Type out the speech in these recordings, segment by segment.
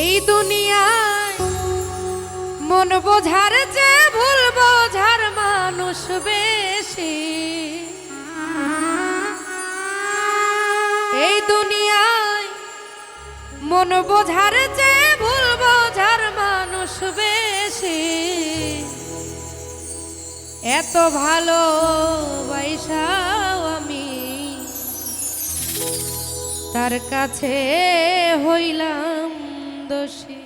এই দুনিয়ায় মন বোঝার যে ভুল বোঝার মানুষবে এই দুনিয়ায় মন বোঝার যে ভুল বোঝার মানুষ বেশি। এত ভালো বাইসাও আমি তার কাছে হইলাম দোষী।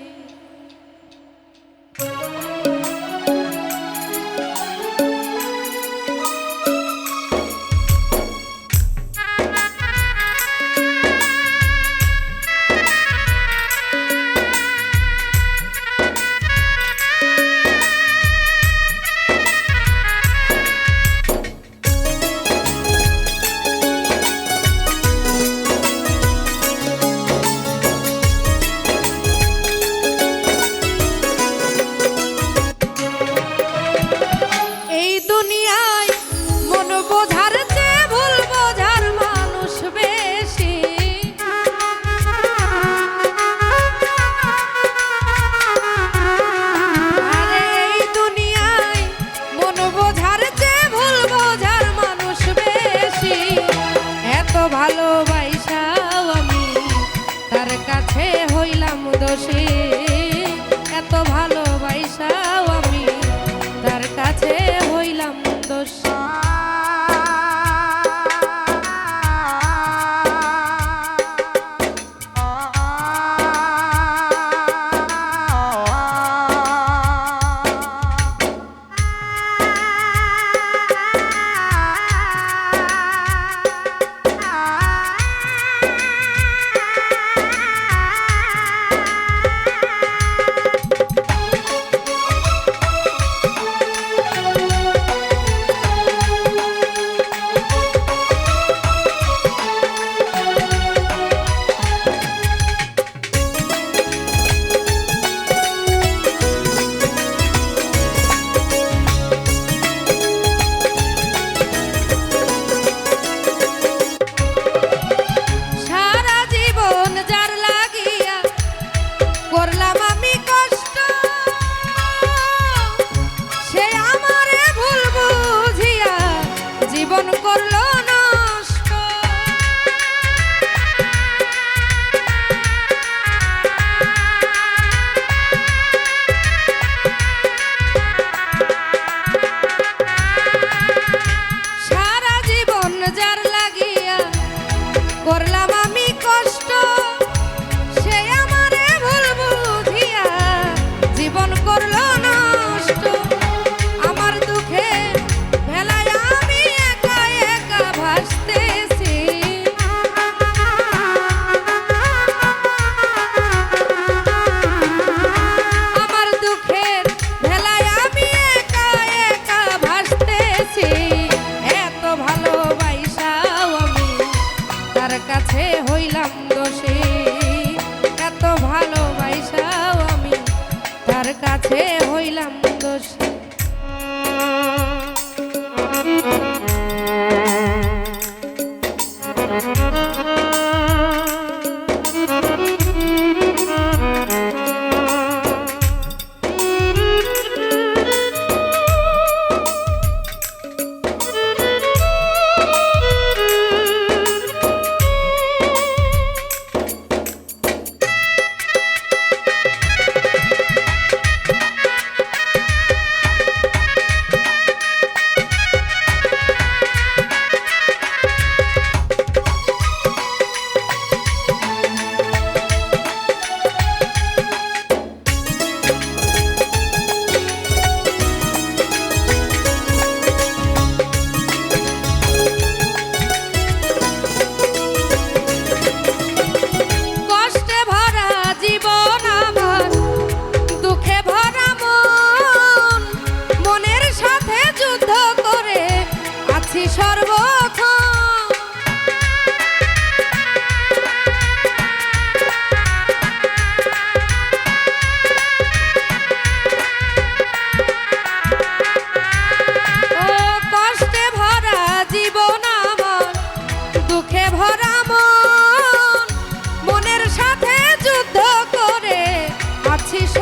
t-shirt.